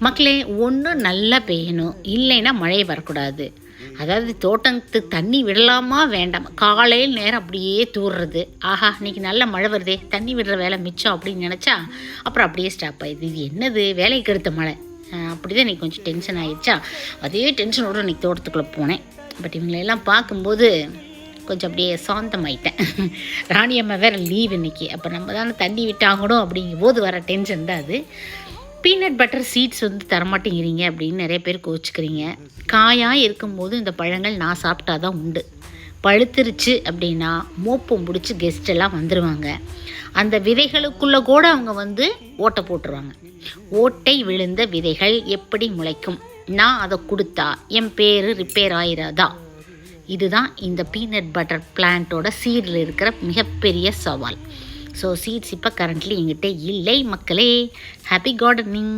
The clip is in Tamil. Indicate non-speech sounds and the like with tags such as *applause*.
மக்களே ஒன்று நல்லா பெய்யணும். இல்லைன்னா மழை வரக்கூடாது. அதாவது தோட்டத்துக்கு தண்ணி விடலாமா வேண்டாம். காலையில் நேரம் அப்படியே தூறுறது ஆஹா இன்னைக்கு நல்ல மழை வருதே. தண்ணி விடுற வேலை மிச்சம் அப்படின்னு நினச்சா அப்புறம் அப்படியே ஸ்டாப் ஆயிடுது. இது என்னது? வேலைக்கு எடுத்த மழை. அப்படி தான் இன்னைக்கு கொஞ்சம் டென்ஷன் ஆயிடுச்சா? அதே டென்ஷனோட இன்னைக்கு தோட்டத்துக்குள்ளே போனேன். பட் இவங்களெல்லாம் பார்க்கும்போது கொஞ்சம் அப்படியே சாந்தமாயிட்டேன். *laughs* ராணி அம்மா வேறு லீவ் இன்னைக்கு. அப்போ நம்ம தானே தண்ணி விட்டாங்கணும் அப்படிங்கும் போது வர டென்ஷன் தான் அது. பீனட் பட்டர் சீட்ஸ் வந்து தரமாட்டேங்கிறீங்க அப்படின்னு நிறைய பேர் கோச்சிக்கிறீங்க காயாக இருக்கும்போது இந்த பழங்கள் நான் சாப்பிட்டா தான் உண்டு. பழுத்துருச்சு அப்படின்னா மோப்பம் பிடிச்சி கெஸ்டெல்லாம் வந்துடுவாங்க அந்த விதைகளுக்குள்ளே கூட அவங்க வந்து ஓட்டை போட்டுருவாங்க. ஓட்டை விழுந்த விதைகள் எப்படி முளைக்கும்? நான் அதை கொடுத்தா என் பேர் ரிப்பேர் ஆயிராதா? இதுதான் இந்த பீனட் பட்டர் பிளான்ட்டோட சீடில் இருக்கிற மிகப்பெரிய சவால். ஸோ சீட்ஸ் இப்போ கரண்ட்லி எங்கிட்ட இல்லை மக்களே. Happy gardening